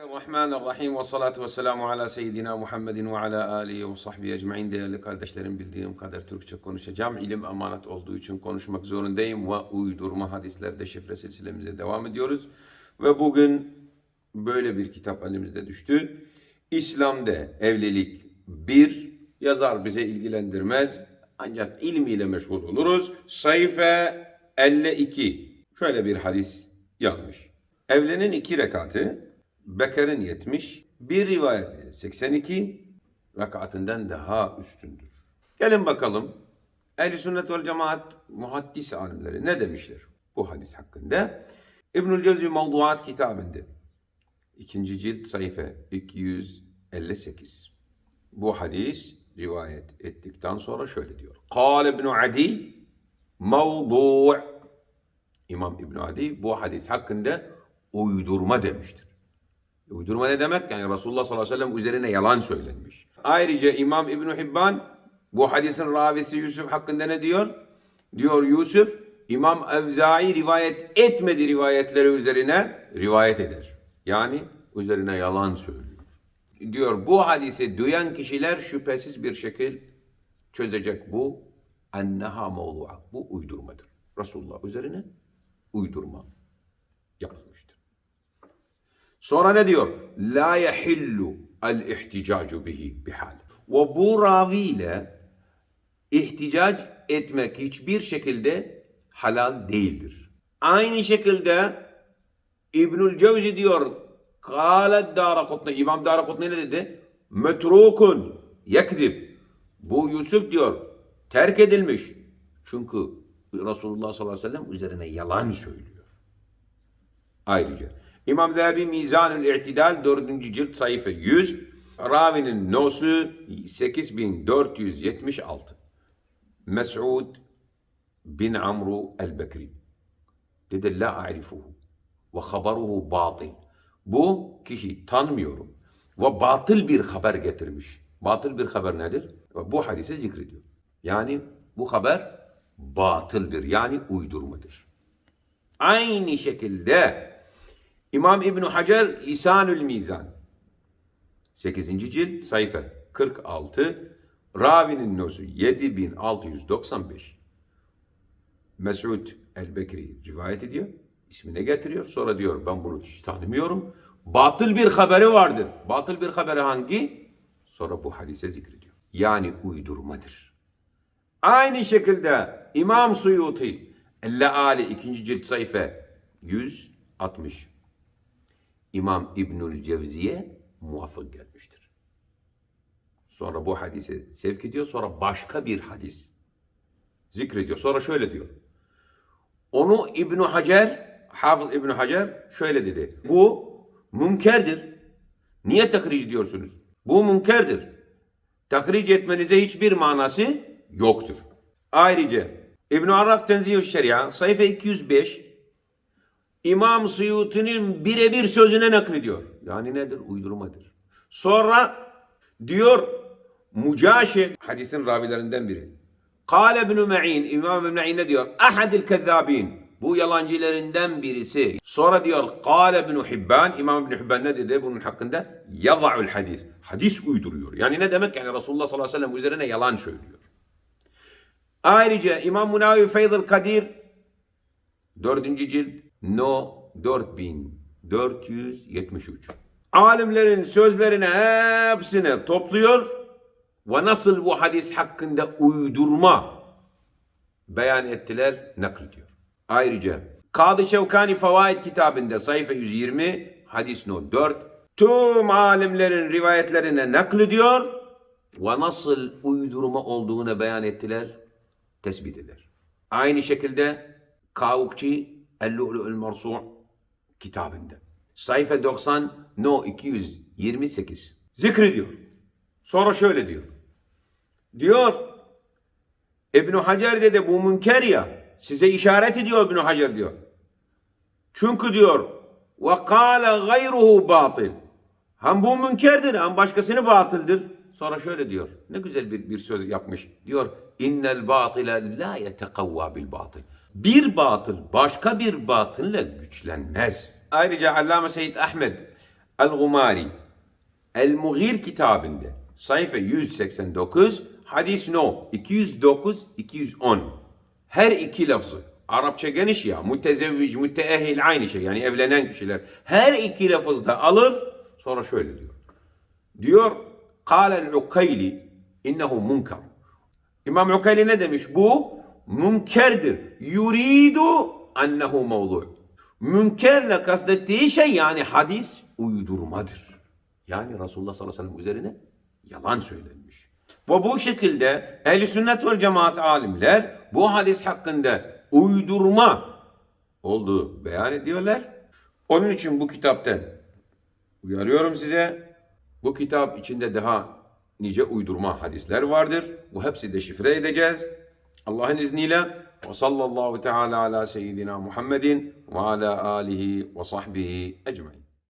Bismillahirrahmanirrahim ve salatu ve selamu ala seyyidina Muhammedin ve ala alihi ve sahbihi ecmain. Değerli kardeşlerim bildiğim kadar Türkçe konuşacağım. İlim emanet olduğu için konuşmak zorundayım ve uydurma hadislerde şifre silsilemize devam ediyoruz. Ve bugün böyle bir kitap elimizde düştü. İslam'da evlilik bir yazar bize ilgilendirmez. Ancak ilmiyle meşgul oluruz. Sayfa 52. Şöyle bir hadis yazmış. Evlenin iki rekatı Beker'in 70, bir rivayet 82 rekatından daha üstündür. Gelin bakalım Ehl-i Sünnet vel Cemaat muhaddis alimleri ne demişler bu hadis hakkında? İbnül Cevzi Mevduat kitabında ikinci cilt sayfa 258. Bu hadis rivayet ettikten sonra şöyle diyor. Kâle İbn Adi mevdu' İmam İbn Adi bu hadis hakkında uydurma demiştir. E, Uydurma ne demek? Yani Resulullah sallallahu aleyhi ve sellem üzerine yalan söylenmiş. Ayrıca İmam İbn Hibban bu hadisin ravisi Yusuf hakkında ne diyor? Diyor Yusuf İmam Evzai rivayet etmedi rivayetleri üzerine rivayet eder. Yani üzerine yalan söylüyor. Diyor bu hadisi duyan kişiler şüphesiz bir şekil çözecek bu enneha mevdu'a. Bu uydurmadır. Resulullah üzerine uydurma yapılmıştır. Sonra ne diyor? La yahillu el ihticacu bihi bihal. Ve bu raviyle ihticac etmek hiçbir şekilde halal değildir. Aynı şekilde İbnül Cevzi diyor Kâle Dârakutni İmam Dârakutni ne dedi? Metrukun yekzib. Bu Yusuf diyor terk edilmiş. Çünkü Resulullah sallallahu aleyhi ve sellem üzerine yalan söylüyor. Ayrıca İmam Zehebi Mizanül İ'tidal 4. cilt sayfa 100 Ravinin nosu 8476 Mes'ud bin Amru el-Bekri dedi la a'rifuhu ve haberuhu batıl. Bu kişi tanımıyorum ve batıl bir haber getirmiş. Batıl bir haber nedir? Bu hadise zikrediyor. Yani bu haber batıldır yani uydurmadır. Aynı şekilde İmam İbn Hacer Lisanül Mizan 8. cilt sayfa 46 Ravinin nosu 7695 Mes'ud el-Bekri rivayet ediyor. ismine getiriyor. Sonra diyor ben bunu hiç tanımıyorum. Batıl bir haberi vardır. Batıl bir haberi hangi? Sonra bu hadise zikrediyor. Yani uydurmadır. Aynı şekilde İmam Suyuti El-Leali 2. cilt sayfa 160 İmam İbnül Cevziye muvaffak gelmiştir. Sonra bu hadise sevk ediyor. Sonra başka bir hadis zikrediyor. Sonra şöyle diyor. Onu İbn Hacer, Hafız İbn Hacer şöyle dedi. Bu münkerdir. Niye tahric ediyorsunuz? Bu münkerdir. Tahric etmenize hiçbir manası yoktur. Ayrıca İbn Arrak Tenzih-i Şeria sayfa 205 İmam Suyuti'nin birebir sözüne naklediyor. Yani nedir? Uydurmadır. Sonra diyor Mucaşi hadisin ravilerinden biri. Kale ibn Me'in İmam ibn Me'in ne diyor? Ahadil kezzabin. Bu yalancılarından birisi. Sonra diyor Kale ibn Hibban İmam ibn Hibban ne dedi bunun hakkında? Yada'ul hadis. Hadis uyduruyor. Yani ne demek? Yani Resulullah sallallahu aleyhi ve sellem üzerine yalan söylüyor. Ayrıca İmam Munavi Feyzul Kadir 4. cilt No 4473. Alimlerin sözlerini hepsini topluyor ve nasıl bu hadis hakkında uydurma beyan ettiler naklediyor. Ayrıca Kadı Şevkani Fevaid kitabında sayfa 120 hadis no 4 tüm alimlerin rivayetlerine naklediyor ve nasıl uydurma olduğunu beyan ettiler, tespit eder. Aynı şekilde Kavukçi El-Lu'lu'l Marsu' kitabında. Sayfa 90 no 228. Zikrediyor. Sonra şöyle diyor. Diyor İbn Hacer dedi bu münker ya. Size işaret ediyor İbn Hacer diyor. Çünkü diyor ve kâle gayruhu batıl. Hem bu münkerdir hem başkasını batıldır. Sonra şöyle diyor. Ne güzel bir, bir söz yapmış. Diyor innel batile la yetekavva bil batıl. Bir batıl başka bir batılla güçlenmez. Ayrıca Allame Seyyid Ahmed El-Gumari El-Mughir kitabında sayfa 189 hadis no 209 210 her iki lafzı Arapça geniş ya mütezevvic müteehhil aynı şey yani evlenen kişiler her iki lafızda alır sonra şöyle diyor diyor kâlel ukayli innehu munkar İmam Ukayli ne demiş bu münkerdir yuridu ennehu mevdu münkerle kastettiği şey yani hadis uydurmadır yani Resulullah sallallahu aleyhi ve sellem üzerine yalan söylenmiş. Ve bu şekilde ehl sünnet vel cemaat alimler bu hadis hakkında uydurma olduğu beyan ediyorlar. Onun için bu kitaptan uyarıyorum size. Bu kitap içinde daha nice uydurma hadisler vardır. Bu hepsi de şifre edeceğiz. Allah'ın izniyle ve sallallahu teala ala seyyidina Muhammedin ve ala alihi ve sahbihi ecmain.